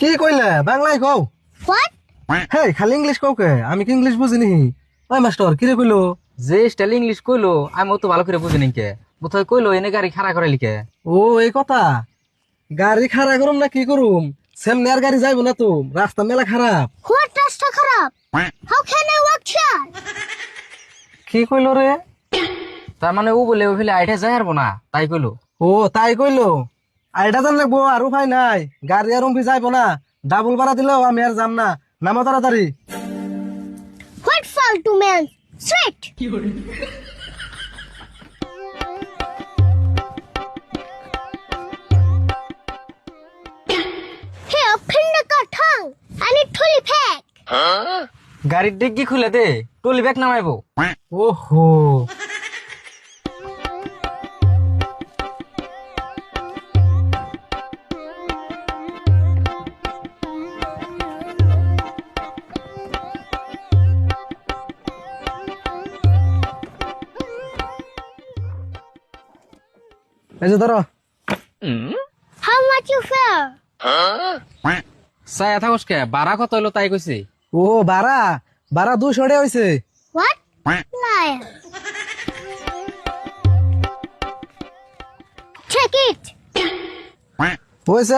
কি কইলে? বাংলায় কও। What? হে খালি ইংলিশ কও কে আমি কি ইংলিশ বুঝিনি? ওই মাস্টার কি রে কইলো? যে স্টাইল ইংলিশ কইলো আমি অত ভালো করে বুঝি নিকে বোধহয় কইলো এনে গাড়ি খাড়া করে লিখে। ও এই কথা? গাড়ি খাড়া করুম না কি করুম? সামনে আর গাড়ি যাইবো না তো। রাস্তা মেলা খারাপ। What রাস্তা খারাপ? How can I walk here? কি কইলো রে? তার মানে ও বলে ওইফেলে আইঠে যাই হারবো না তাই কইলো? ও তাই কইলো। আইটা জান লাগবো আর উপায় নাই। গাড়ি আর উম্পি যাইবো না। ডাবল ভাড়া দিলেও আমি আর যাম না। নামো তাড়াতাড়ি। ফালতু carton. I need trolley pack. গাড়ির ডিগ্গি খুলে দে টলি ব্যাগ নামাইবো। ওহো। এই যে ধরো How much you fare? চাই থাকস কে বারা কত হলো তাই কইছে ও বারা বারা দুশো টাকা হইছে What? Liar. Check it. হয়েছে